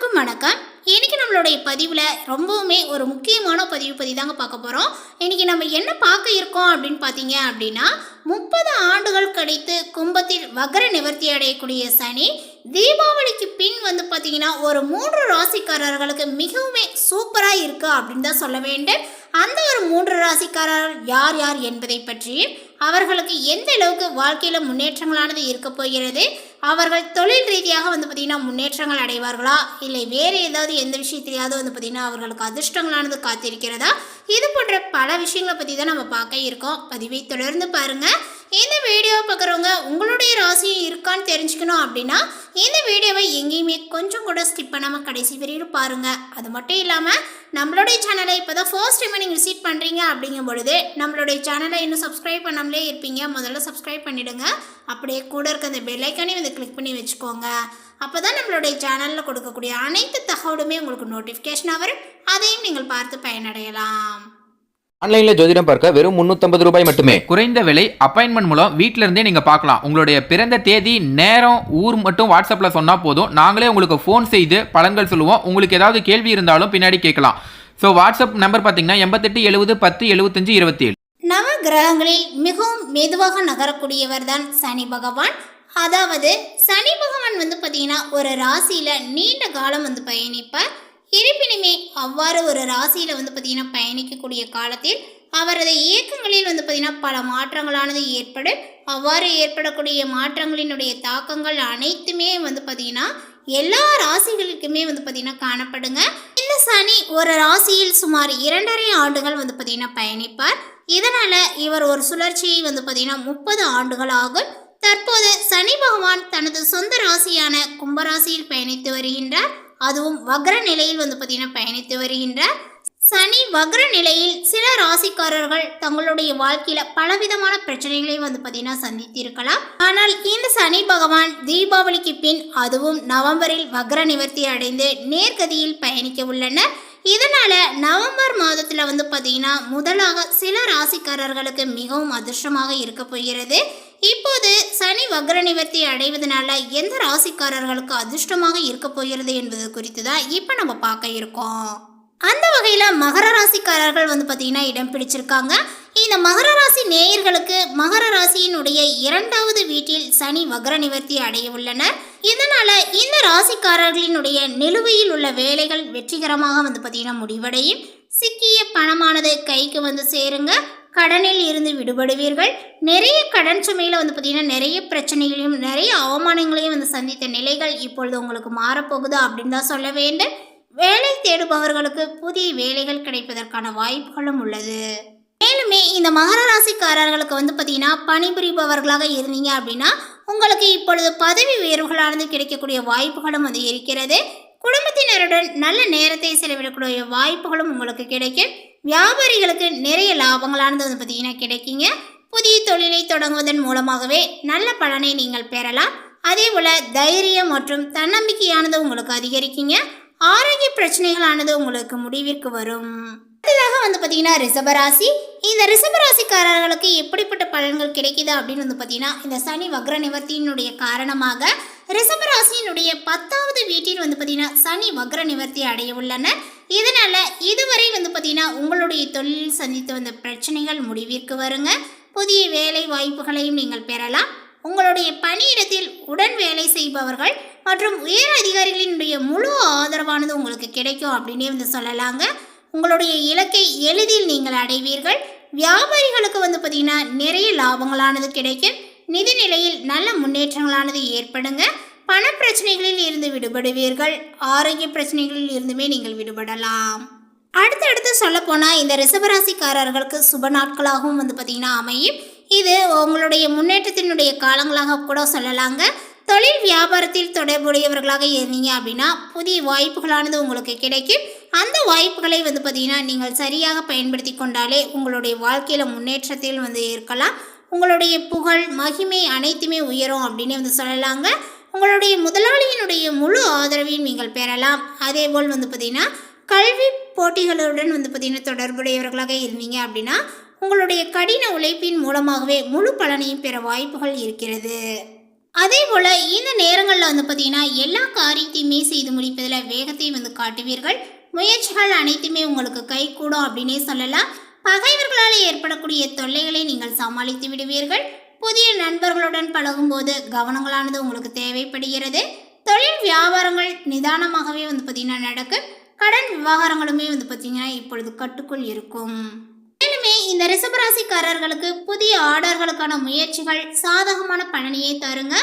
எல்லாருக்கும் வணக்கம். இன்னைக்கு நம்மளுடைய பதிவில் ரொம்பவுமே ஒரு முக்கியமான பதிவு பற்றி தாங்க பார்க்க போகிறோம் இன்னைக்கு நம்ம என்ன பார்க்க இருக்கோம் அப்படின்னு பார்த்தீங்க அப்படின்னா முப்பது ஆண்டுகள் கழித்து கும்பத்தில் வகர நிவர்த்தி அடையக்கூடிய சனி தீபாவளிக்கு பின் வந்து பார்த்தீங்கன்னா ஒரு மூன்று ராசிக்காரர்களுக்கு மிகவுமே சூப்பராக இருக்குது அப்படின்னு தான் சொல்ல வேண்டும். அந்த ஒரு மூன்று ராசிக்காரர் யார் யார் என்பதை பற்றி அவர்களுக்கு எந்த அளவுக்கு வாழ்க்கையில் முன்னேற்றங்களானது இருக்க போகிறது? அவர்கள் தொழில் ரீதியாக வந்து பார்த்திங்கன்னா முன்னேற்றங்கள் அடைவார்களா? இல்லை வேறு ஏதாவது எந்த விஷயத்திலையாவது வந்து பார்த்திங்கன்னா அவர்களுக்கு அதிர்ஷ்டங்களானது காத்திருக்கிறதா? இது போன்ற பல விஷயங்களை பற்றி தான் நம்ம பார்க்க இருக்கோம். பதிவை தொடர்ந்து பாருங்கள் இந்த வீடியோ பார்க்குறவங்க உங்களுடைய ராசியும் இருக்கான்னு தெரிஞ்சுக்கணும் அப்படின்னா இந்த வீடியோவை எங்கேயுமே கொஞ்சம் கூட ஸ்கிப் பண்ணாமல் கடைசி வரையும் பாருங்கள் அது மட்டும் இல்லாமல் நம்மளுடைய சேனலை இப்போ தான் ஃபர்ஸ்ட் டைம் நீங்கள் விசிட் பண்ணுறீங்க அப்படிங்கும் பொழுது நம்மளுடைய சேனலை இன்னும் சப்ஸ்கிரைப் பண்ணாமலே இருப்பீங்க. முதல்ல சப்ஸ்கிரைப் பண்ணிவிடுங்க அப்படியே கூட இருக்க அந்த பெல்லைக்கானே வந்து கிளிக் பண்ணி வச்சுக்கோங்க. அப்போ தான் நம்மளுடைய சேனலில் கொடுக்கக்கூடிய அனைத்து தகவலுமே உங்களுக்கு நோட்டிஃபிகேஷனாக வரும். அதையும் நீங்கள் பார்த்து பயனடையலாம். ஆன்லைன்ல ஜோதிடம் பார்க்க வெறும் 350 ரூபாய் மட்டுமே. குறைந்த விலை அப்பாயின்மெண்ட் மூலம் வீட்டில இருந்தே நீங்க பார்க்கலாம். உங்களுடைய பிறந்த தேதி நேரம் ஊர் மட்டும் வாட்ஸ்அப்ல சொன்னா போதும். நாங்களே உங்களுக்கு ஃபோன் செய்து பலன்கள் சொல்லுவோம். உங்களுக்கு ஏதாவது கேள்வி இருந்தாலும் பின்னாடி கேட்கலாம். ஸோ வாட்ஸ்அப் நம்பர் பார்த்தீங்கன்னா எண்பத்தெட்டு எழுபது பத்து எழுபத்தஞ்சு இருபத்தி ஏழு நவ கிரகங்களில் மிகவும் மெதுவாக நகரக்கூடியவர் தான் சனி பகவான். அதாவது சனி பகவான் வந்து பார்த்தீங்கன்னா ஒரு ராசியில் நீண்ட காலம் வந்து பயணிப்பார். இருப்பினுமே அவ்வாறு ஒரு ராசியில் வந்து பார்த்தீங்கன்னா பயணிக்கக்கூடிய காலத்தில் அவரது இயக்கங்களில் வந்து பார்த்திங்கன்னா பல மாற்றங்களானது ஏற்படும் அவ்வாறு ஏற்படக்கூடிய மாற்றங்களினுடைய தாக்கங்கள் அனைத்துமே வந்து பார்த்திங்கன்னா எல்லா ராசிகளுக்குமே வந்து பார்த்திங்கன்னா காணப்படுங்க. இந்த சனி ஒரு ராசியில் சுமார் இரண்டரை ஆண்டுகள் வந்து பார்த்திங்கன்னா பயணிப்பார். இதனால் இவர் ஒரு சுழற்சியை வந்து பார்த்திங்கன்னா முப்பது ஆண்டுகள் ஆகும். தற்போது சனி பகவான் தனது சொந்த ராசியான கும்பராசியில் பயணித்து வருகின்றார். அதுவும் வக்ர நிலையில் வந்து பார்த்தீங்கன்னா பயணித்து வருகின்றார் சனி வக்ர நிலையில் சில ராசிக்காரர்கள் தங்களுடைய வாழ்க்கையில பலவிதமான பிரச்சனைகளை வந்து பார்த்தீங்கன்னா சந்தித்திருக்கலாம். ஆனால் இந்த சனி பகவான் தீபாவளிக்கு பின் அதுவும் நவம்பரில் வக்ர நிவர்த்தி அடைந்து நேர்கதியில் பயணிக்க உள்ளனர். இதனால நவம்பர் மாதத்துல வந்து பார்த்தீங்கன்னா முதலாக சில ராசிக்காரர்களுக்கு மிகவும் அதிர்ஷ்டமாக இருக்க போகிறது. இப்போது சனி வக்ர நிவர்த்தி அடைவதனால எந்த ராசிக்காரர்களுக்கு அதிர்ஷ்டமாக இருக்க போகிறது என்பது குறித்து தான் இப்போ நம்ம பார்க்க இருக்கோம். அந்த வகையில் மகர ராசிக்காரர்கள் வந்து பார்த்தீங்கன்னா இடம் பிடிச்சிருக்காங்க. இந்த மகர ராசி நேயர்களுக்கு மகர ராசியினுடைய இரண்டாவது வீட்டில் சனி வக்ர நிவர்த்தி அடைய உள்ளனர். இதனால இந்த ராசிக்காரர்களினுடைய நிலுவையில் உள்ள வேலைகள் வெற்றிகரமாக வந்து பார்த்தீங்கன்னா முடிவடையும். சிக்கிய பணமானது கைக்கு வந்து சேருங்க. கடனில் இருந்து விடுபடுவீர்கள். நிறைய கடன் சுமையில் வந்து பார்த்தீங்கன்னா நிறைய பிரச்சனைகளையும் நிறைய அவமானங்களையும் வந்து சந்தித்த நிலைகள் இப்பொழுது உங்களுக்கு மாறப்போகுது அப்படின்னு தான் சொல்ல வேண்டும். வேலை தேடுபவர்களுக்கு புதிய வேலைகள் கிடைப்பதற்கான வாய்ப்புகளும் உள்ளது. மேலுமே இந்த மகர ராசிக்காரர்களுக்கு வந்து பார்த்தீங்கன்னா பணிபுரிபவர்களாக இருந்தீங்க அப்படின்னா உங்களுக்கு இப்பொழுது பதவி உயர்வுகளானது கிடைக்கக்கூடிய வாய்ப்புகளும் வந்து இருக்கிறது. குடும்பத்தினருடன் நல்ல நேரத்தை செலவிடக்கூடிய வாய்ப்புகளும் உங்களுக்கு கிடைக்கும். வியாபாரிகளுக்கு நிறைய லாபங்களானது வந்து பார்த்தீங்கன்னா கிடைக்குங்க. புதிய தொழிலை தொடங்குவதன் மூலமாகவே நல்ல பலனை நீங்கள் பெறலாம். அதே போல் தைரியம் மற்றும் தன்னம்பிக்கையானது உங்களுக்கு அதிகரிக்குங்க. ஆரோக்கிய பிரச்சனைகளானது உங்களுக்கு முடிவிற்கு வரும். அடுத்ததாக வந்து பார்த்தீங்கன்னா ரிஷபராசி இந்த ரிஷபராசிக்காரர்களுக்கு எப்படிப்பட்ட பலன்கள் கிடைக்குது அப்படின்னு வந்து பார்த்தீங்கன்னா இந்த சனி வக்ர நிவர்த்தியினுடைய காரணமாக ரிஷபராசியினுடைய பத்தாவது வீட்டில் வந்து பார்த்தீங்கன்னா சனி வக்ர நிவர்த்தி அடைய உள்ளனர் இதனால் இதுவரை வந்து பார்த்தீங்கன்னா உங்களுடைய தொழில் சந்தித்து வந்த பிரச்சனைகள் முடிவிற்கு வருங்க. புதிய வேலை வாய்ப்புகளையும் நீங்கள் பெறலாம். உங்களுடைய பணியிடத்தில் உடன் வேலை செய்பவர்கள் மற்றும் உயர் அதிகாரிகளினுடைய முழு ஆதரவானது உங்களுக்கு கிடைக்கும் அப்படின்னே வந்து சொல்லலாங்க. உங்களுடைய இலக்கை எளிதில் நீங்கள் அடைவீர்கள். வியாபாரிகளுக்கு வந்து பார்த்தீங்கன்னா நிறைய லாபங்களானது கிடைக்கும். நிதி நிலையில் நல்ல முன்னேற்றங்களானது ஏற்படுங்க. பண பிரச்சனைகளில் இருந்து விடுபடுவீர்கள். ஆரோக்கிய பிரச்சனைகளில் இருந்துமே நீங்கள் விடுபடலாம். அடுத்தடுத்து சொல்லப்போனால் இந்த ரிசவராசிக்காரர்களுக்கு சுப நாட்களாகவும் வந்து பார்த்திங்கன்னா அமையும். இது உங்களுடைய முன்னேற்றத்தினுடைய காலங்களாக கூட சொல்லலாங்க. தொழில் வியாபாரத்தில் தொடர்புடையவர்களாக இருந்தீங்க அப்படின்னா புதிய வாய்ப்புகளானது உங்களுக்கு கிடைக்கும். அந்த வாய்ப்புகளை வந்து பார்த்திங்கன்னா நீங்கள் சரியாக பயன்படுத்தி கொண்டாலே உங்களுடைய வாழ்க்கையில் முன்னேற்றத்தில் வந்து இருக்கலாம். உங்களுடைய புகழ் மகிமை அனைத்துமே உயரும் அப்படின்னு வந்து சொல்லலாங்க. உங்களுடைய முதலாளியினுடைய முழு ஆதரவையும் நீங்கள் பெறலாம். அதேபோல் வந்து பார்த்திங்கன்னா கல்வி போட்டிகளுடன் வந்து பார்த்திங்கன்னா தொடர்புடையவர்களாக இருந்தீங்க அப்படின்னா உங்களுடைய கடின உழைப்பின் மூலமாகவே முழு பலனையும் பெற வாய்ப்புகள் இருக்கிறது. அதே போல் இந்த நேரங்களில் வந்து பார்த்தீங்கன்னா எல்லா காரியத்தையுமே செய்து முடிப்பதில் வேகத்தை வந்து காட்டுவீர்கள். முயற்சிகள் அனைத்துமே உங்களுக்கு கைகூடும் அப்படின்னே சொல்லலாம். பகைவர்களால் ஏற்படக்கூடிய தொல்லைகளை நீங்கள் சமாளித்து விடுவீர்கள். புதிய நண்பர்களுடன் பழகும்போது கவனங்களானது உங்களுக்கு தேவைப்படுகிறது. தொழில் வியாபாரங்கள் நிதானமாகவே வந்து பார்த்திங்கன்னா நடக்கும் கடன் விவகாரங்களுமே வந்து பார்த்திங்கன்னா இப்பொழுது கட்டுக்குள் இருக்கும். மேலுமே இந்த ரிசபராசிக்காரர்களுக்கு புதிய ஆர்டர்களுக்கான முயற்சிகள் சாதகமான பலனையே தருங்க.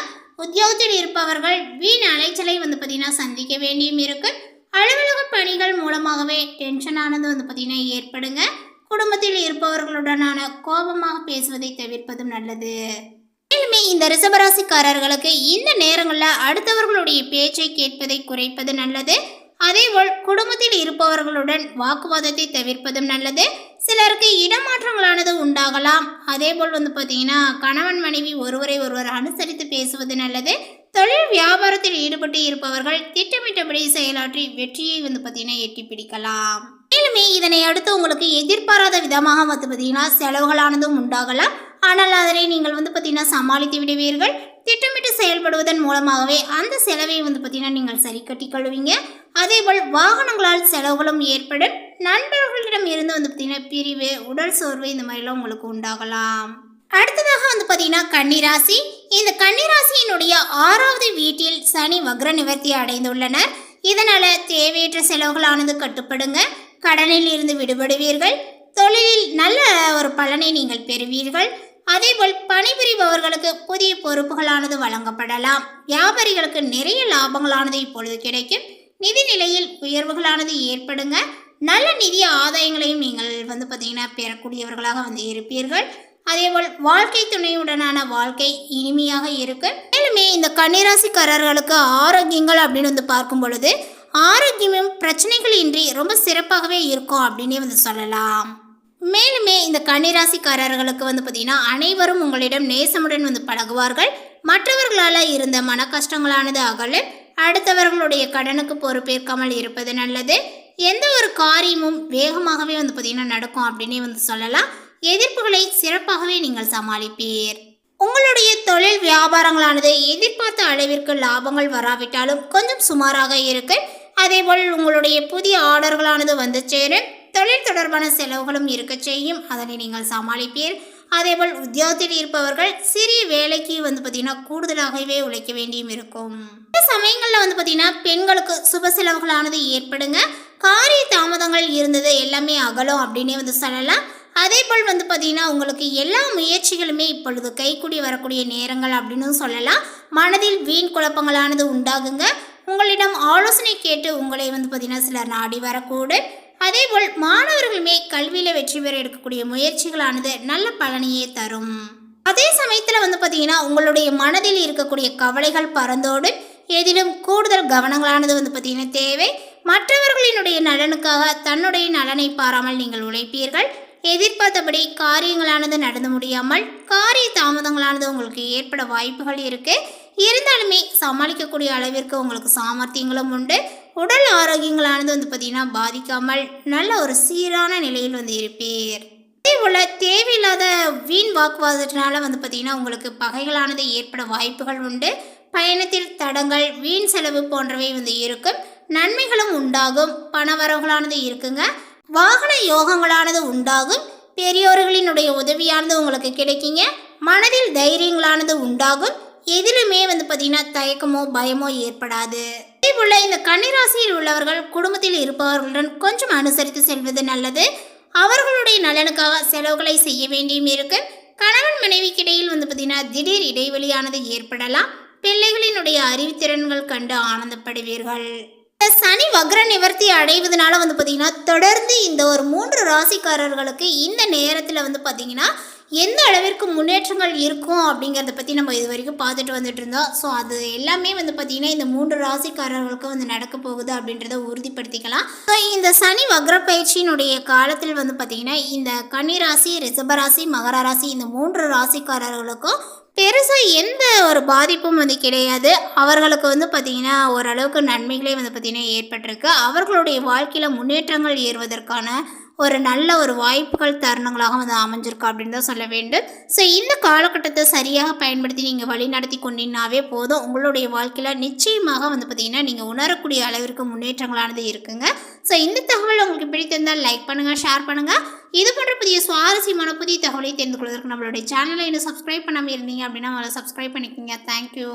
உத்தியோகத்தில் இருப்பவர்கள் வீண் அலைச்சலை வந்து பார்த்தீங்கன்னா சந்திக்க வேண்டியும் இருக்குது அலுவலக பணிகள் மூலமாகவே டென்ஷனானது வந்து பார்த்தீங்கன்னா ஏற்படுங்க. குடும்பத்தில் இருப்பவர்களுடனான கோபமாக பேசுவதை தவிர்ப்பதும் நல்லது. மேலுமே இந்த ரிசபராசிக்காரர்களுக்கு இந்த நேரங்களில் அடுத்தவர்களுடைய பேச்சை கேட்பதை குறைப்பது நல்லது. அதேபோல் குடும்பத்தில் இருப்பவர்களுடன் வாக்குவாதத்தை தவிர்ப்பதும் நல்லது. சிலருக்கு இடமாற்றங்களானது உண்டாகலாம். அதேபோல் வந்து பார்த்தீங்கன்னா கணவன் மனைவி ஒருவரை ஒருவர் அனுசரித்து பேசுவது நல்லது. தொழில் வியாபாரத்தில் ஈடுபட்டு இருப்பவர்கள் திட்டமிட்டபடி செயலாற்றி வெற்றியை வந்து பார்த்தீங்கன்னா எட்டி பிடிக்கலாம் மேலுமே இதனை அடுத்து உங்களுக்கு எதிர்பாராத விதமாக வந்து பார்த்தீங்கன்னா செலவுகளானதும் உண்டாகலாம். ஆனால் அதனை நீங்கள் வந்து பார்த்தீங்கன்னா சமாளித்து விடுவீர்கள். திட்டமிட்டு செயல்படுவதன் மூலமாகவே அந்த செலவை வந்து பார்த்தீங்கன்னா நீங்கள் சரி கட்டி கொள்வீங்க. அதேபோல் வாகனங்களால் செலவுகளும் ஏற்படும். நண்பர்களிடம் இருந்து வந்து பார்த்தீங்கன்னா பிரிவு உடல் சோர்வு இந்த மாதிரிலாம் உங்களுக்கு உண்டாகலாம். அடுத்ததாக வந்து பார்த்தீங்கன்னா கன்னிராசி. இந்த கன்னிராசியினுடைய ஆறாவது வீட்டில் சனி வக்ர நிவர்த்தி அடைந்துள்ளனர். இதனால் தேவையற்ற செலவுகளானது கட்டுப்படுங்க. கடனில் இருந்து விடுபடுவீர்கள். தொழிலில் நல்ல ஒரு பலனை நீங்கள் பெறுவீர்கள். அதேபோல் பணிபுரிபவர்களுக்கு புதிய பொறுப்புகளானது வழங்கப்படலாம். வியாபாரிகளுக்கு நிறைய லாபங்களானது இப்பொழுது கிடைக்கும். நிதி நிலையில் உயர்வுகளானது ஏற்படுங்க. நல்ல நிதி ஆதாயங்களையும் நீங்கள் வந்து பார்த்தீங்கன்னா பெறக்கூடியவர்களாக வந்து இருப்பீர்கள். அதேபோல் வாழ்க்கை துணையுடனான வாழ்க்கை இனிமையாக இருக்கும். மேலுமே இந்த கன்னிராசிக்காரர்களுக்கு ஆரோக்கியங்கள் அப்படின்னு வந்து பார்க்கும் பொழுது ஆரோக்கியமும் பிரச்சனைகள் இன்றி ரொம்ப சிறப்பாகவே இருக்கும் அப்படின்னே வந்து சொல்லலாம். மேலுமே இந்த கன்னிராசிக்காரர்களுக்கு வந்து பார்த்தீங்கன்னா அனைவரும் உங்களிடம் நேசமுடன் வந்து பழகுவார்கள். மற்றவர்களால் இருந்த மன கஷ்டங்களானது அகலும். அடுத்தவர்களுடைய கடனுக்கு பொறுப்பேற்காமல் இருப்பது நல்லது. எந்த ஒரு காரியமும் வேகமாகவே வந்து பார்த்தீங்கன்னா நடக்கும் அப்படின்னே வந்து சொல்லலாம். எதிர்ப்புகளை சிறப்பாகவே நீங்கள் சமாளிப்பீர். உங்களுடைய தொழில் வியாபாரங்களானது எதிர்பார்த்த அளவிற்கு லாபங்கள் வராவிட்டாலும் கொஞ்சம் சுமாராக இருக்குது அதேபோல் உங்களுடைய புதிய ஆர்டர்களானது வந்து சேரும். தொழில் தொடர்பான செலவுகளும் இருக்க செய்யும். அதனை நீங்கள் சமாளிப்பீர். அதேபோல் உத்தியோகத்தில் இருப்பவர்கள் சிறிய வேலைக்கு வந்து பார்த்தீங்கன்னா கூடுதலாகவே உழைக்க வேண்டியும் இருக்கும். இந்த சமயங்களில் வந்து பார்த்தீங்கன்னா பெண்களுக்கு சுப செலவுகளானது ஏற்படுங்க. காரிய தாமதங்கள் இருந்தது எல்லாமே அகலும் அப்படின்னே வந்து சொல்லலாம். அதே போல் வந்து பார்த்தீங்கன்னா உங்களுக்கு எல்லா முயற்சிகளுமே இப்பொழுது கைக்கூடி வரக்கூடிய நேரங்கள் அப்படின்னு சொல்லலாம். மனதில் வீண் குழப்பங்களானது உண்டாகுங்க. ஆலோசனை கேட்டு உங்களை வந்து பார்த்தீங்கன்னா சிலர் நாடி வரக்கூடும். அதேபோல் மாணவர்களுமே கல்வியில் வெற்றி பெற எடுக்கக்கூடிய முயற்சிகளானது நல்ல பலனையே தரும். அதே சமயத்தில் வந்து பார்த்தீங்கன்னா உங்களுடைய மனதில் இருக்கக்கூடிய கவலைகள் பறந்தோடு எதிலும் கூடுதல் கவனங்களானது வந்து பார்த்தீங்கன்னா தேவை. மற்றவர்களினுடைய நலனுக்காக தன்னுடைய நலனை பாராமல் நீங்கள் உழைப்பீர்கள். எதிர்பார்த்தபடி காரியங்களானது நடந்து முடியாமல் காரிய தாமதங்களானது உங்களுக்கு ஏற்பட வாய்ப்புகள் இருக்குது இருந்தாலுமே சமாளிக்கக்கூடிய அளவிற்கு உங்களுக்கு சாமர்த்தியங்களும் உண்டு. உடல் ஆரோக்கியங்களானது வந்து பார்த்தீங்கன்னா பாதிக்காமல் நல்ல ஒரு சீரான நிலையில் வந்து இருப்பீர். அதே போல் தேவையில்லாத வீண் வாக்குவாதத்தினால வந்து பார்த்தீங்கன்னா உங்களுக்கு பகைகளானது ஏற்பட வாய்ப்புகள் உண்டு. பயணத்தில் தடங்கள் வீண் செலவு போன்றவை வந்து இருக்கும். நன்மைகளும் உண்டாகும். பணவரவுகளானது இருக்குங்க. வாகன யோகங்களானது உண்டாகும். பெரியோர்களினுடைய உதவியானது உங்களுக்கு கிடைக்குங்க. மனதில் தைரியங்களானது உண்டாகும். எதிலுமே வந்து பார்த்தீங்கன்னா தயக்கமோ பயமோ ஏற்படாது. இதே போல இந்த கன்னிராசியில் உள்ளவர்கள் குடும்பத்தில் இருப்பவர்களுடன் கொஞ்சம் அனுசரித்து செல்வது நல்லது. அவர்களுடைய நலனுக்காக செலவுகளை செய்ய வேண்டியும் இருக்கு. கணவன் மனைவிக்கிடையில் வந்து பார்த்தீங்கன்னா திடீர் இடைவெளியானது ஏற்படலாம். பிள்ளைகளினுடைய அறிவுத்திறன்கள் கண்டு ஆனந்தப்படுவீர்கள். இந்த சனி வக்ர நிவர்த்தி அடைவதனால வந்து பார்த்தீங்கன்னா தொடர்ந்து இந்த ஒரு மூன்று ராசிக்காரர்களுக்கு இந்த நேரத்தில் வந்து பார்த்தீங்கன்னா எந்த அளவிற்கு முன்னேற்றங்கள் இருக்கும் அப்படிங்கிறத பற்றி நம்ம இது வரைக்கும் பார்த்துட்டு வந்துட்டு இருந்தோம். ஸோ அது எல்லாமே வந்து பார்த்திங்கன்னா இந்த மூன்று ராசிக்காரர்களுக்கும் வந்து நடக்க போகுது அப்படின்றத உறுதிப்படுத்திக்கலாம். ஸோ இந்த சனி வக்ர பயிற்சியினுடைய காலத்தில் வந்து பார்த்திங்கன்னா இந்த கன்னிராசி ரிஷபராசி மகர ராசி இந்த மூன்று ராசிக்காரர்களுக்கும் பெருசாக எந்த ஒரு பாதிப்பும் வந்து கிடையாது. அவர்களுக்கு வந்து பார்த்திங்கன்னா ஓரளவுக்கு நன்மைகளே வந்து பார்த்திங்கன்னா ஏற்பட்டிருக்கு. அவர்களுடைய வாழ்க்கையில் முன்னேற்றங்கள் ஏறுவதற்கான ஒரு நல்ல ஒரு வாய்ப்புகள் தருணங்களாக வந்து அமைஞ்சிருக்கு அப்படின்னு தான் சொல்ல வேண்டும். ஸோ இந்த காலகட்டத்தை சரியாக பயன்படுத்தி நீங்கள் வழி நடத்தி கொண்டீங்கனாவே போதும். உங்களுடைய வாழ்க்கையில் நிச்சயமாக வந்து பார்த்திங்கன்னா நீங்கள் உணரக்கூடிய அளவிற்கு முன்னேற்றங்களானது இருக்குங்க. ஸோ இந்த தகவல் உங்களுக்கு பிடித்திருந்தால் லைக் பண்ணுங்கள் ஷேர் பண்ணுங்கள் இது போன்ற புதிய சுவாரஸ்யமான புதிய தகவலை தெரிந்து கொள்வதற்கு நம்மளுடைய சேனலை இன்னும் சப்ஸ்கிரைப் பண்ணாமல் இருந்தீங்க அப்படின்னா அவளை சப்ஸ்கிரைப் பண்ணிக்கோங்க. தேங்க்யூ